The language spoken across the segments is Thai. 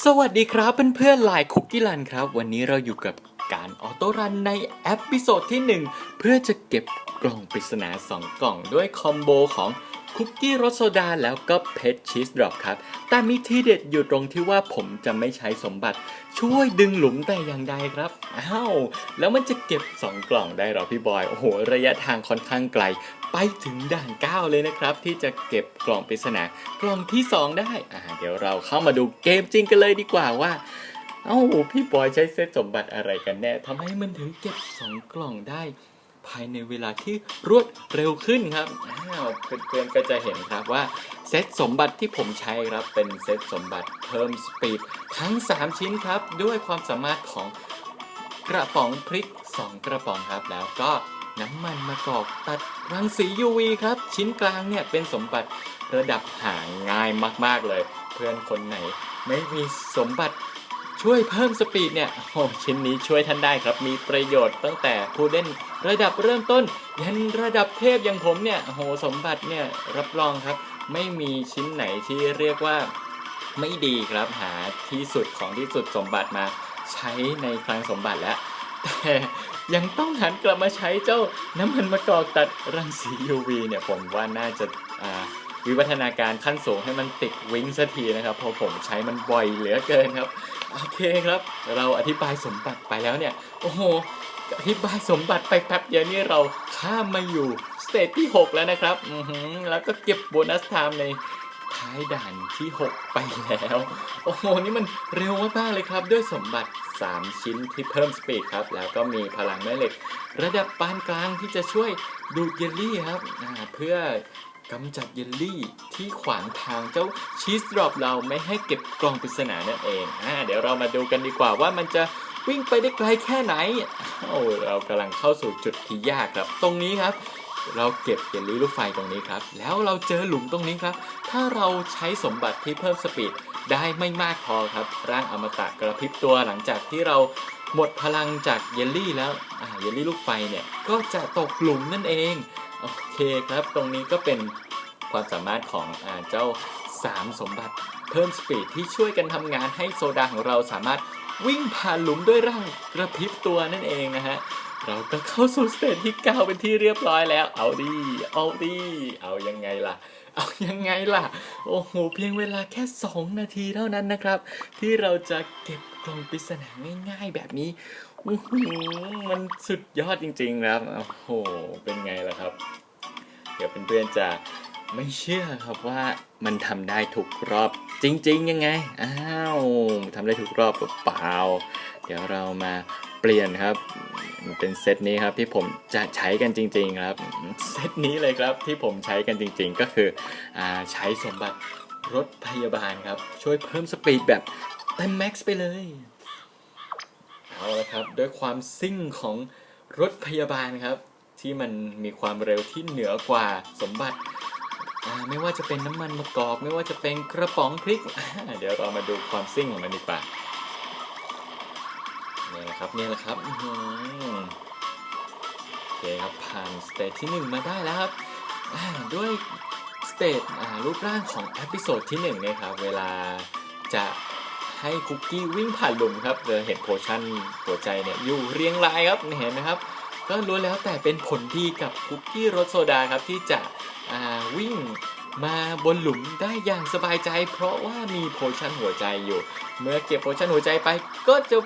สวัสดีครับเพื่อนๆหลายคุกกี้รันครับ วันนี้เราอยู่กับการออโต้รันในเอพิโซดที่ 1 เพื่อจะเก็บกล่องปริศนา 2 กล่องด้วยคอมโบของคุกกี้รสโซดาแล้วก็เพชรชีสดรอปครับ แต่มีที่เด็ดอยู่ตรงที่ว่าผมจะไม่ใช้สมบัติ ช่วยดึงหลุมแต่อย่างใดครับ อ้าว แล้วมันจะเก็บ 2 กล่องได้หรอพี่บอย โอ้โห ระยะทางค่อนข้างไกล ไปถึงด่าน 9 เลยนะครับ ที่จะเก็บกล่องปริศนากล่องที่ 2 ได้อ่าเดี๋ยวเราเข้ามาดูเกมจริงกันเลยดีกว่าว่าเอ้าพี่บอยใช้เซตสมบัติอะไรกันแน่ทำให้มันถึงเก็บ 2 กล่องได้ภายในเวลาที่รวดเร็วขึ้นครับอ้าวเพื่อนๆก็จะเห็นครับว่าเซตสมบัติที่ผมใช้ครับเป็นเซตสมบัติเพิ่มสปีดทั้ง 3 ชิ้นครับ ด้วยความสามารถของกระป๋องพริก 2 กระป๋องครับแล้วก็ น้ำมันมะกอกตัดรังสี UV ครับ ชิ้นกลางเนี่ยเป็นสมบัติระดับหาง่ายมาก ๆ เลย เพื่อนคนไหน ไม่มีสมบัติช่วยเพิ่มสปีดเนี่ยโอ้ชิ้นนี้ช่วยท่านได้ครับ มีประโยชน์ตั้งแต่ผู้เล่นระดับเริ่มต้น ยันระดับเทพอย่างผมเนี่ยโหสมบัติเนี่ยรับรองครับ ไม่มีชิ้นไหนที่เรียกว่าไม่ดีครับหาที่สุดของที่สุดสมบัติมาใช้ในคลังสมบัติแล้วแต่ ยังต้องหันกลับมาใช้เจ้าน้ำมันมะกอกตัดรังสี UV เนี่ยผมว่าน่าจะวิวัฒนาการขั้นสูงให้มันติดวิ้งสักทีนะครับเพราะผมใช้มันบ่อยเหลือเกินครับ โอเคครับ เราอธิบายสมบัติไปแล้วเนี่ย โอ้โหอธิบายสมบัติไปแป๊บเดียวนี่เราข้ามมาอยู่สเตจที่ 6 แล้วนะครับ แล้วก็เก็บโบนัสไทม์ใน ท้ายด่านที่ 6 ไปแล้ว โอ้โห นี่มันเร็วมากเลยครับ ด้วยสมบัติ 3 ชิ้นที่เพิ่มสปีดครับ แล้วก็มีพลังแม่เหล็ก ระดับปานกลางที่จะช่วยดูดเยลลี่ครับ เพื่อกำจัดเยลลี่ที่ขวางทางเจ้าชีสดรอปเราไม่ให้เก็บกล่องปริศนานั่นเองอเดี๋ยวเรามาดูกันดีกว่าว่ามันจะวิ่งไปได้ไกลแค่ไหน โอ้เรากำลังเข้าสู่จุดที่ยากครับ ตรงนี้ครับ เราเก็บเยลลี่ลูกไฟตรงนี้ครับ แล้วเราเจอหลุมตรงนี้ครับ ถ้าเราใช้สมบัติที่เพิ่มสปีดได้ไม่มากพอครับ ร่างอมตะกระพริบตัวหลังจากที่เราหมดพลังจากเยลลี่แล้วเยลลี่ลูกไฟเนี่ยก็จะตกหลุมนั่นเอง โอเคครับ ตรงนี้ก็เป็นความสามารถของอเจ้า 3 สมบัติเพิ่มสปีดที่ช่วยกันทำงานให้โซดาของเราสามารถวิ่งผ่านหลุมด้วยร่างกระพริบตัวนั่นเองนะฮะ เราก็เข้าสู่สเตจที่ 9 เป็นที่เรียบร้อยแล้ว เอาดี เอาดี เอายังไงล่ะ เอายังไงล่ะ โอ้โห เพียงเวลาแค่ 2 นาทีเท่านั้นนะครับ ที่เราจะเก็บกล่องปริศนาง่ายๆแบบนี้มันสุดยอดจริงๆครับ โอ้โห เป็นไงล่ะครับ เดี๋ยวเพื่อนๆจะไม่เชื่อครับว่ามันทำได้ทุกรอบจริง ๆ ยังไง อ้าวทำได้ทุกรอบเปล่า เดี๋ยวเรามาเปลี่ยนครับ เป็นเซตนี้ครับที่ผมจะใช้กันจริง ๆ ครับเซตนี้เลยครับที่ผมใช้กันจริง ๆ ก็คืออใช้สมบัติรถพยาบาลครับ ช่วยเพิ่มสปีดแบบเต็มแม็กซ์ไปเลยเอาละครับด้วยความซิ่งของรถพยาบาลครับ ที่มันมีความเร็วที่เหนือกว่าสมบัติไม่ว่าจะเป็นน้ำมันมะกอก ไม่ว่าจะเป็นกระป๋องพริก เดี๋ยวเรามาดูความซิ่งของมันดีกว่า นี่แหละครับนี่แหละครับโอเคครับผ่านสเตจที่ 1 มาได้แล้วครับด้วยสเตจรูปร่างของเอพิโซดที่1เนี่ยครับเวลาจะให้คุกกี้วิ่งผ่านหลุมครับเราเห็นโพชั่นหัวใจเนี่ยอยู่เรียงรายครับเห็นไหมครับ ก็ล้วนแล้วแต่เป็นผลดีกับคุกกี้รสโซดาครับที่จะวิ่งมาบนหลุมได้อย่างสบายใจ เพราะว่ามีโพชั่นหัวใจอยู่ เมื่อเก็บโพชั่นหัวใจไปก็จะ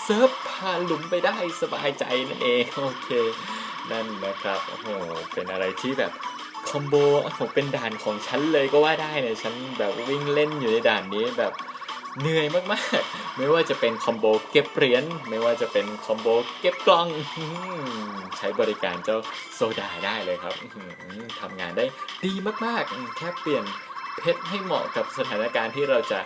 เซิร์ฟผ่าหลุมไปได้สบายใจนั่นเองโอเค นั่นนะครับโอ้โหเป็นอะไรที่แบบคอมโบผมเป็นด่านของฉันเลยก็ว่าได้เนี่ยฉันแบบวิ่งเล่นอยู่ในด่านนี้แบบเหนื่อยมากๆ ไม่ว่าจะเป็นคอมโบเก็บเหรียญไม่ว่าจะเป็นคอมโบเก็บกล่องใช้บริการเจ้าโซดาได้เลยครับทำงานได้ดีมากๆ แค่เปลี่ยนเพชรให้เหมาะกับสถานการณ์ที่เราจะ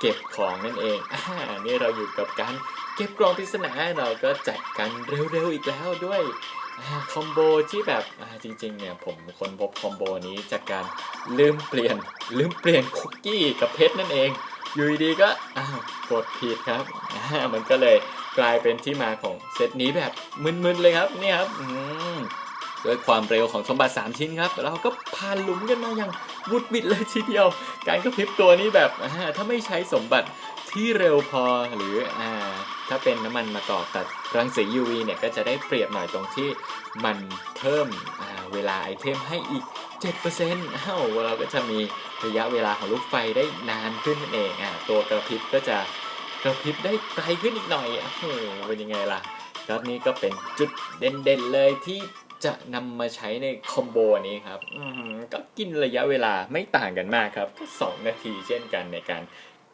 เก็บของนั่นเองอ่านี่เราอยู่กับการ ก็บกล่องปริศนาเราก็จัดกันเร็วๆอีกแล้วด้วยคอมโบที่แบบจริงๆเนี่ยผมคนพบคอมโบนี้จากการลืมเปลี่ยนลืมเปลี่ยนคุกกี้กับเพชรนั่นเองอยู่ดีๆก็อ้าวกดผิดครับอ่ามันก็เลยกลายเป็นที่มาของเซตนี้แบบมึนๆเลยครับเนี่ครับด้วยความเร็วของสมบัติ 3 ชิ้นครับเราก็ผ่านหลุมกันมาอย่างวุดวิดเลยทีเดียว การกระพริบตัวนี้แบบอ่าถ้าไม่ใช้สมบัติ ที่เร็วพอหรืออ่าถ้าเป็นน้ำมันมะกอกตัดรังสี UV เนี่ยก็จะได้เปรียบหน่อยตรงที่มันเพิ่มเวลาไอเทมให้อีก7%อ้าเราก็จะมีระยะเวลาของลูกไฟได้นานขึ้นนั่นเองอ่าตัวกระพริบก็จะกระพริบได้ไกลขึ้นอีกหน่อยโอ้โหเป็นยังไงล่ะก็นี่ก็เป็นจุดเด่นๆเลยที่จะนำมาใช้ในคอมโบนี้ครับอืก็กินระยะเวลาไม่ต่างกันมากครับก็2นาทีเช่นกันในการ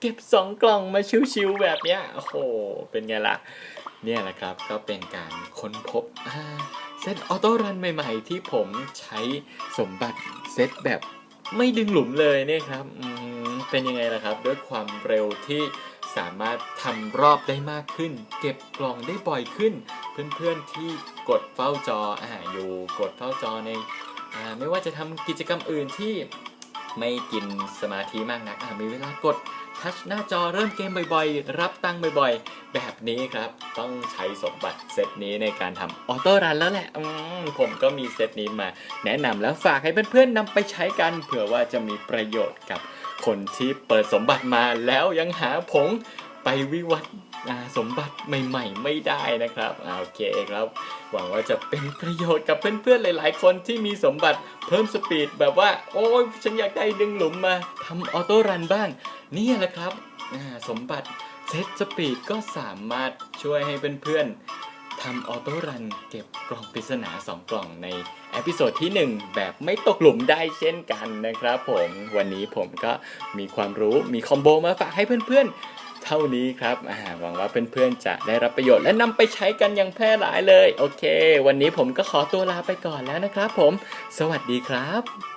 เก็บ 2 กล่องมาชิวๆแบบเนี้ยโอ้โห เป็นไงล่ะ เนี่ยแหละครับก็เป็นการค้นพบเซตออโต้รันใหม่ๆ ที่ผมใช้สมบัติเซตแบบไม่ดึงหลุมเลยเนี่ยครับเป็นยังไงล่ะครับ ด้วยความเร็วที่สามารถทำรอบได้มากขึ้น เก็บกล่องได้บ่อยขึ้น เพื่อนๆที่กดเฝ้าจออ่าอยู่กดเฝ้าจอในอไม่ว่าจะทำกิจกรรมอื่นที่ไม่กินสมาธิมากนักมีเวลากด ทัชหน้าจอเริ่มเกมบ่อยๆ รับตังค์บ่อยๆ แบบนี้ครับ ต้องใช้สมบัติเซตนี้ในการทำออโต้รันแล้วแหละผมก็มีเซตนี้มา แนะนำแล้วฝากให้เพื่อนๆนำไปใช้กัน เผื่อว่าจะมีประโยชน์กับคนที่เปิดสมบัติมาแล้วยังหาผงไปวิวัฒน์ สมบัติใหม่ ๆ ไม่ได้นะครับโอเคครับ หวังว่าจะเป็นประโยชน์กับเพื่อนๆหลาย ๆ คนที่มีสมบัติเพิ่มสปีดแบบว่า โอ้ยฉันอยากได้ดึงหลุมมาทำออโต้รันบ้าง นี่แหละครับสมบัติเซตสปีดก็สามารถช่วยให้เพื่อนๆทำออโต้รันเก็บกล่องปริศนา 2 กล่องในเอพิโซดที่ 1 แบบไม่ตกหลุมได้เช่นกันนะครับผม วันนี้ผมก็มีความรู้มีคอมโบมาฝากให้เพื่อนๆ เท่านี้ครับหวังว่าเพื่อนๆจะได้รับประโยชน์และนำไปใช้กันอย่างแพร่หลายเลย โอเค วันนี้ผมก็ขอตัวลาไปก่อนแล้วนะครับผม สวัสดีครับ